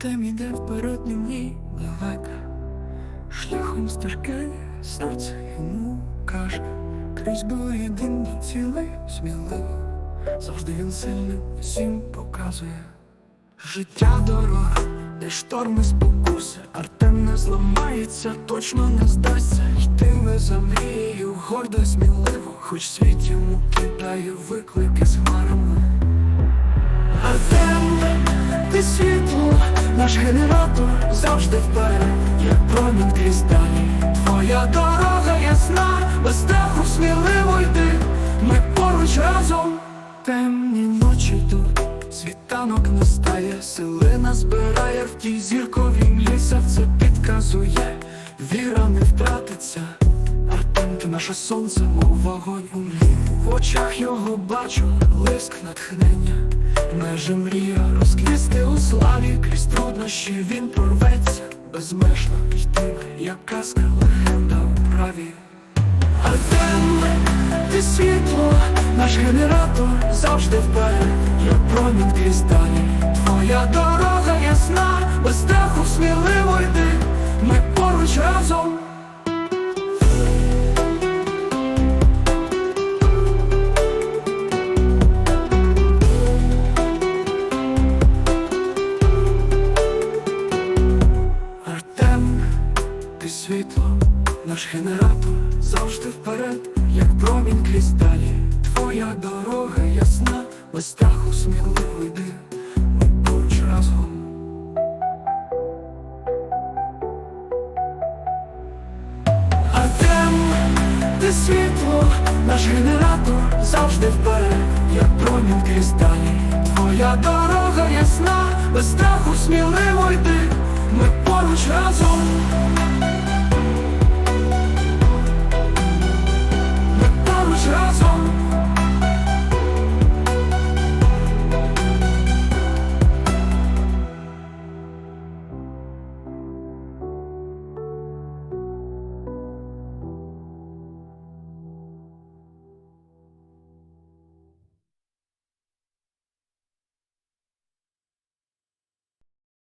Артем іде вперед німній далека, шляхом стежки серце йому каже, крізь єдине цілий сміливо, завжди він сильним всім показує. Життя дорога, де шторми спокуси, Артем не зламається, точно не здасться, йтиме за мрією, гордо, сміливо, хоч світ йому кидає виклики з хмарами. Артем, ти світло, наш генератор завжди вперед, як промінь крізь. Твоя дорога ясна, без страху сміливо йди, ми поруч разом. Темні ночі тут, світанок настає, сили нас збирає в тій зірковій млі серце підказує, віра не втратиться. Ти наше сонце, мов вогонь у млі В очах його бачу. Лиск натхнення Меже мрія розквісти у славі Крізь труднощі він порветься Безмежно йти, як казка легенда у праві Артем, ти світло, наш генератор завжди вперед, як промінь крізь. Твоя дорога світло, наш генератор завжди вперед, як промінь крізь далі. Твоя дорога ясна, без страху сміливо йди, ми поруч разом. А Артем, ти світло, наш генератор завжди вперед, як промінь крізь далі. Твоя дорога ясна, без страху сміливо йди, ми поруч разом.